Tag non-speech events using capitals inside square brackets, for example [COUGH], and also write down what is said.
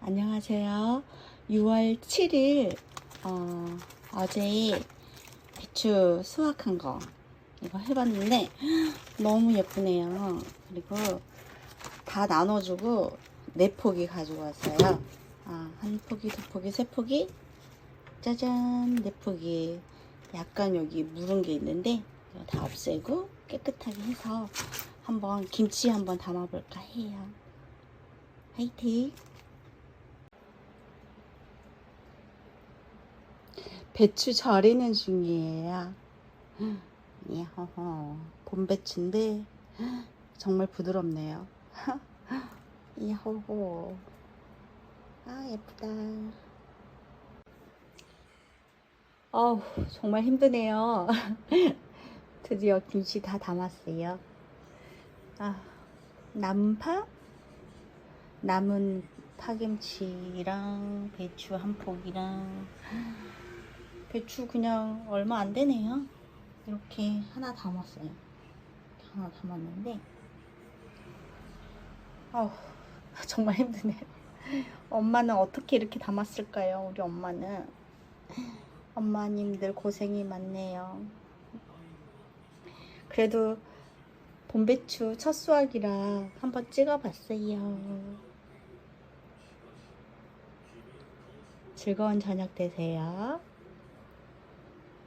안녕하세요. 6월 7일 어, 어제 배추 수확한 거 이거 해봤는데 너무 예쁘네요. 그리고 다 나눠주고 네 포기 가지고 왔어요. 아, 한 포기, 두 포기, 세 포기, 짜잔 네 포기. 약간 여기 묻은 게 있는데 이거 다 없애고 깨끗하게 해서 한번 김치 한번 담아볼까 해요. 화이팅! 배추 절이는 중이에요. [GASPS] 야호호. 봄배추인데 [GASPS] 정말 부드럽네요. [LAUGHS] 야호호. 아, 예쁘다. 어우, 정말 힘드네요. [LAUGHS] 드디어 김치 다 담았어요. 아, 남은 파? 남은 파김치랑 배추 한 포기랑 배추 그냥 얼마 안 되네요. 이렇게 하나 담았어요. 하나 담았는데, 아우, [LAUGHS] 정말 힘드네요. 엄마는 어떻게 이렇게 담았을까요? 우리 엄마는. 엄마님들 고생이 많네요. 그래도 봄배추 첫 수확이라 한번 찍어봤어요. 즐거운 저녁 되세요.